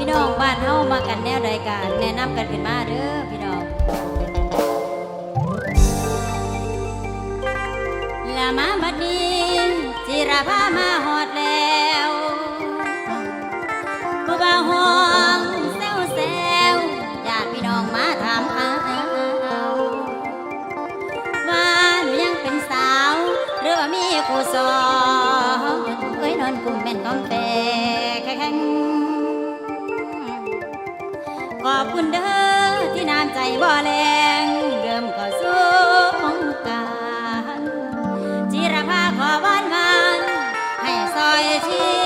พี่น้องบ้านเฮามากันแนวใดกันแนะนำกันขึ้นมาเด้อพี่น้องละมาบัดนี้จิราพามาฮอดแล้วผู้บ่าวห้องแซวแซวญาติพี่น้องมาถามหาว่าหนูยังเป็นสาวหรือว่ามีครูสอนเอ้ยนอนกลุ่มแม่นกองแตแข็ง ขอบคุณเด้อที่น้ำใจบ่แรงเริ่มก็สู้องการจิรภาขอวานมันให้ซอยชี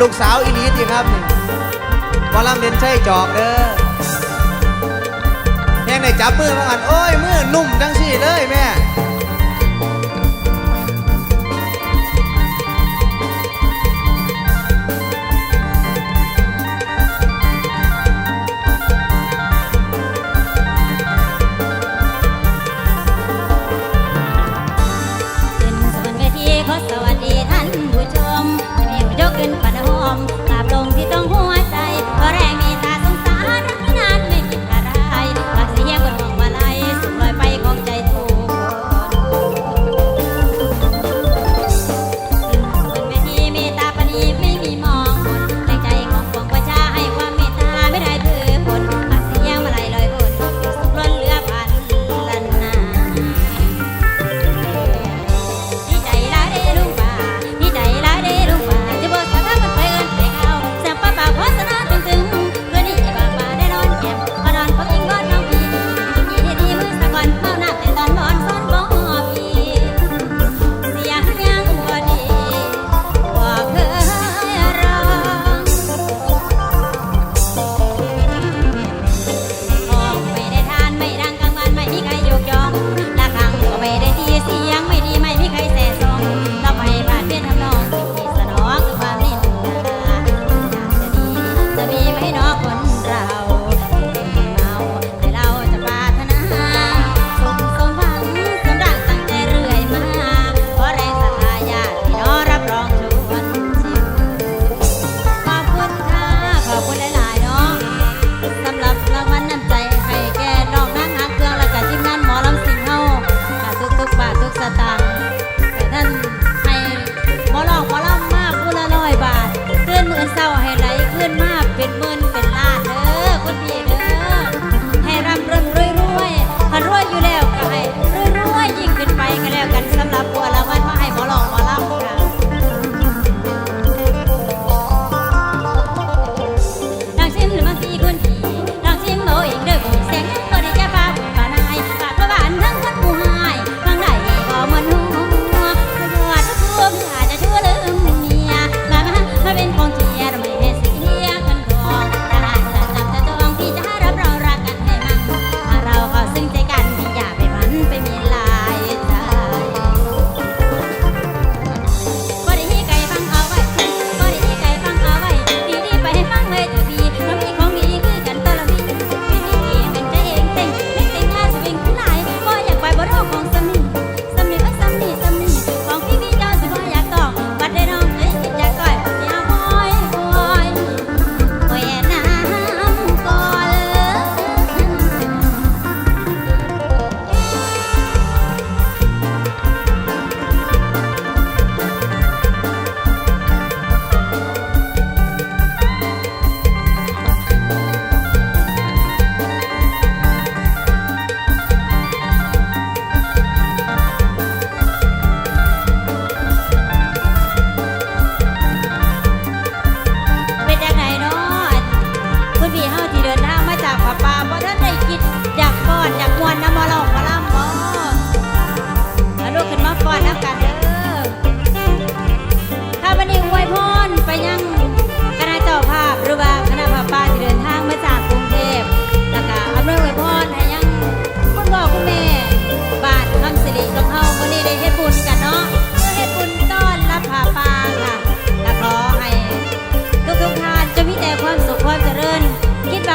ลูกสาวอีลีดีครับนี่บอลลัมเดนใช่จอกเด้อแห้งในจับมือมากันโอ้ยมือนุ่มทั้งสี่เลย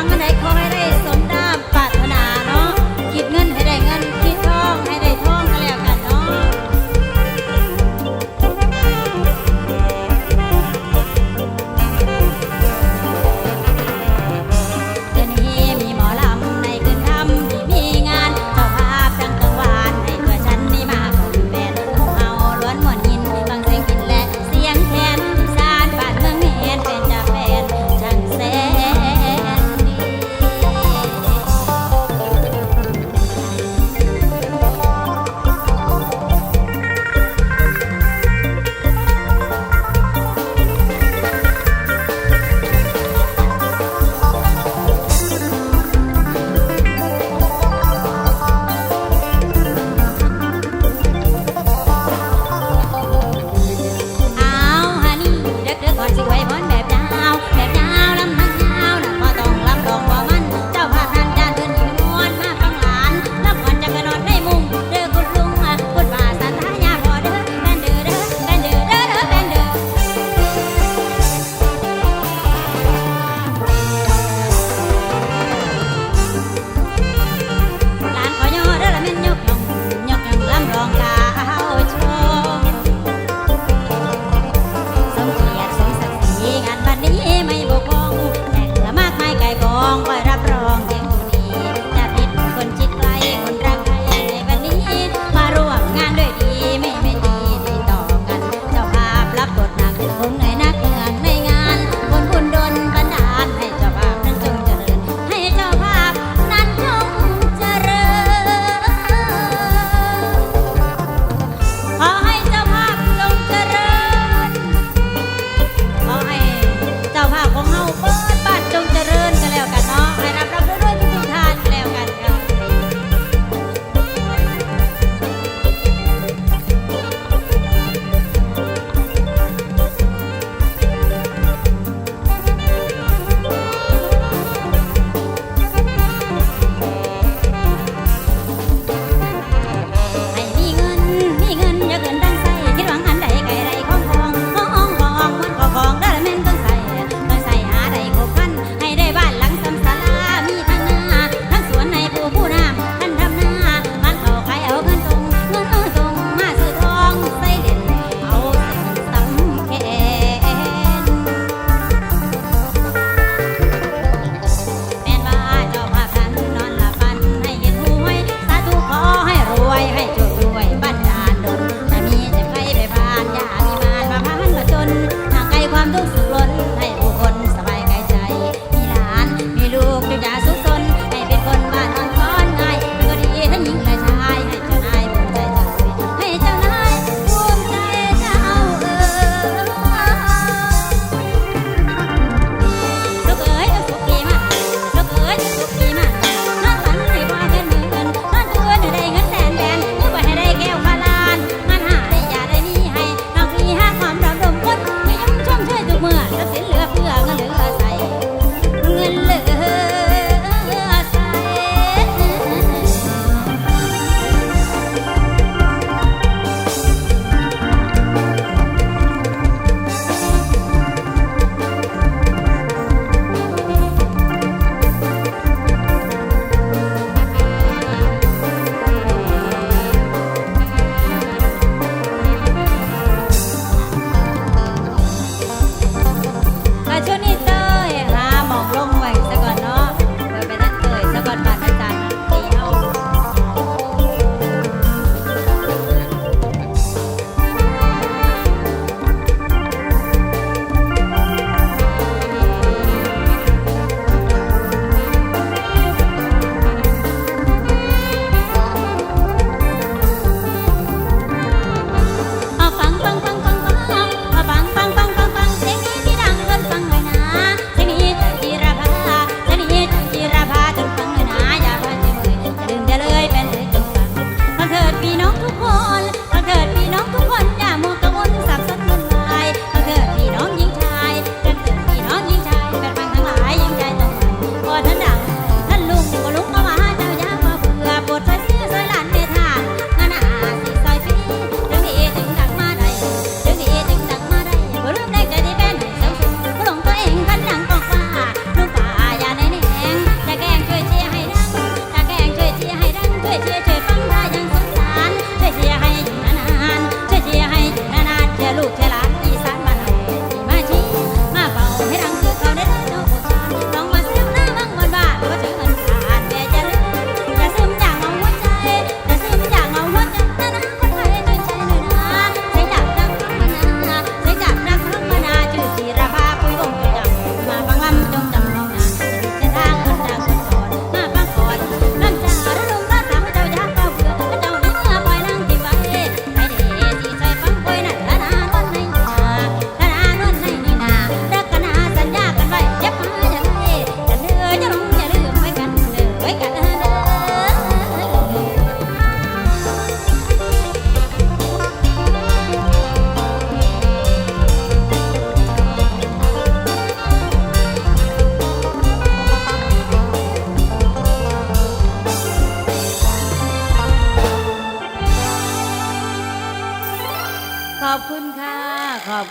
I'm an acorn.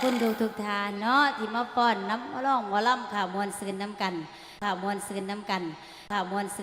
คุณทุกทุกทานเนาะที่มาป้อนน้ำร้องหมาล่ำข่าวมวลซืนน้ำกันข่าวมวลซืนน้ำกันข่าวมวลซืน